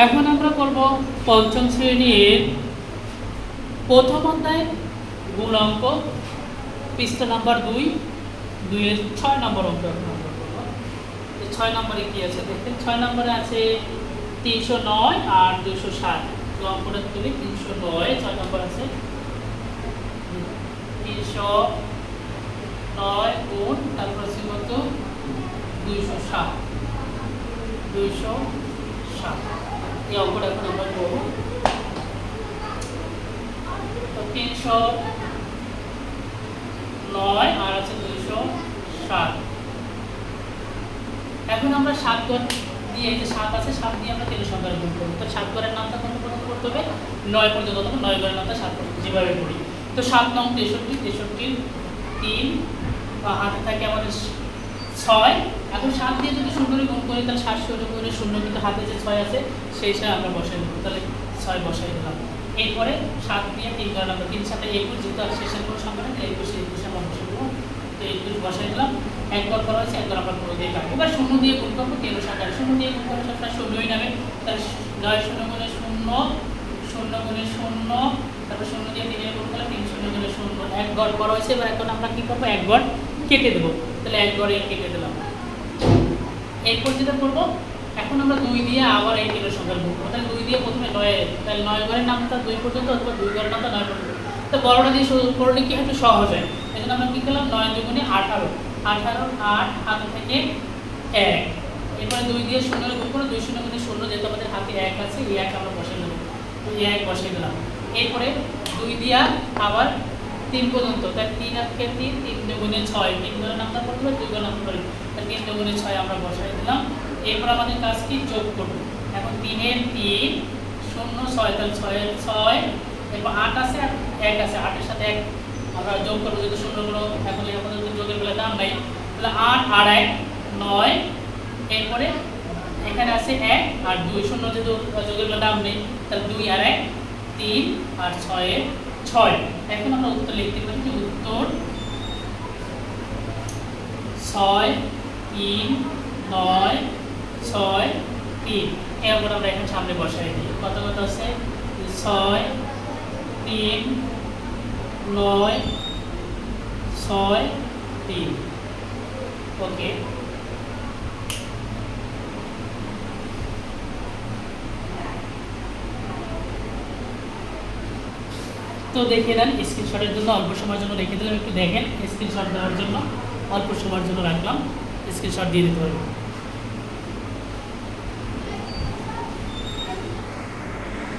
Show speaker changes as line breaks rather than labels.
এখন আমরা করব পঞ্চম শ্রেণির প্রথম অধ্যায় গুণাঙ্ক পৃষ্ঠা নাম্বার দুই, দুইয়ের ছয় নম্বর অঙ্ক এখন আমরা ছয় নম্বরে কি আছে দেখেন? ছয় নম্বরে আছে তিনশো নয় আর দুশো সাত তো অঙ্কটা তুলি তিনশো নয়, ছয় নম্বর আছে তিনশো নয় গুণ, তারপর আছে কত? দুইশো সাত দুইশো ষাট। এই অঙ্কটা এখন আমরা করব। তিনশো নয় আর আছে দুইশো ষাট এখন আমরা সাত দিয়ে যে সাত আছে, সাত দিয়ে আমরা তিন সংখ্যার গুণ করব। তো সাত ঘরের নামটা কত পর্যন্ত করতে হবে? নয় পর্যন্ত অথবা নয় ঘরের নামটা সাত পর্যন্ত যেভাবে করি। তো সাত নং তেষট্টি তেষট্টি তিন বা হাতে থাকে আমাদের ছয়। এখন সাত দিয়ে যদি শূন্য গুণ করি, তাহলে সাতশো করে শূন্য কিন্তু হাতে যে ছয় আছে সেই হিসাবে আমরা বসাই দেবো। তাহলে ছয় বসাই দিলাম। এরপরে সাত দিয়ে তিন ঘর আমরা তিন সাথে একুশ যেহেতু শেষের কোনো সংখ্যা নেই একুশে একুশে আমরা বসে দেবো। তো একুশ বসাই দিলাম। একবার করা হয়েছে, একবার আমরা করে দিয়ে কাটবো। এবার শূন্য দিয়ে গুণ করব, তেরো সাত শূন্য দিয়ে গুণ করলে সবসময় শূন্যই নামে। তাহলে নয় শূন্য গুণে শূন্য শূন্য গুণে শূন্য, তারপর শূন্য দিয়ে তিনে গুণ করলে তিন শূন্য গুণে শূন্য। এক গড় করা হয়েছে, এবার এখন আমরা কী করব? এক গড় কেটে দেবো। তাহলে এক গড়ে কেটে দিলাম। এরপর যেটা করব, এখন আমরা দুই দিয়ে আবার এই সংখ্যার গুণ করব। তাহলে দুই দিয়ে প্রথমে নয়, তাহলে নয় ঘরের নামটা দুই পর্যন্ত অথবা দুই ঘরের নামটা নয় পর্যন্ত। তো বড়টা দিয়ে করলে কি একটু সহজ হয়। এই জন্য আমরা কী করলাম? নয় দুগুণে আঠারো। আঠারো, আট, হাতে থেকে এক। এরপরে দুই দিয়ে শূন্য গুণ করে। দুই শূন্য গুণে শূন্য যেহেতু আমাদের হাতে এক আছে, এই এক আমরা বসে দেবো এই এক বসে দিলাম। এরপরে দুই দিয়া আবার তিন পর্যন্ত তাই তিন আজকে তিন তিন দুগুণে ছয়। তিন ঘরের নামটা হবে দুই নামটা করবে তাই তিন দুগুণে ছয় আমরা বসাই দিলাম। এরপর আমাদের কাজ কি? যোগ করব। এখন তিনের তিন, শূন্য, ছয়, তাহলে ছয়ের ছয়। এরপর আট আছে আর এক আছে। আটের সাথে এক আমরা যোগ করব, যেহেতু শূন্যগুলো এখন আমাদের যোগের বেলা দাম নাই তাহলে আট আর এক, নয়। এরপরে এখানে আছে এক আর দুই। শূন্য যেহেতু যোগের বেলা দাম নেই তাহলে দুই আর এক, তিন আর ছয়ে ছয়। এখন আমরা উত্তর লিখতে পারি যে উত্তর ছয়, তিন, নয়, ছয়, তিন। এরপর আমরা এখন সামনে বসাই দিই। কত কত আছে? ছয়, তিন, নয়, ছয়, তিন। ওকে। তো দেখে নেন স্ক্রিনশটের জন্য, অল্প সময়ের জন্য রেখে দিলাম, একটু দেখেন স্ক্রিনশট দেওয়ার জন্য, অল্প সময়ের জন্য রাখলাম স্ক্রিনশট দিয়ে দিতে পারবেন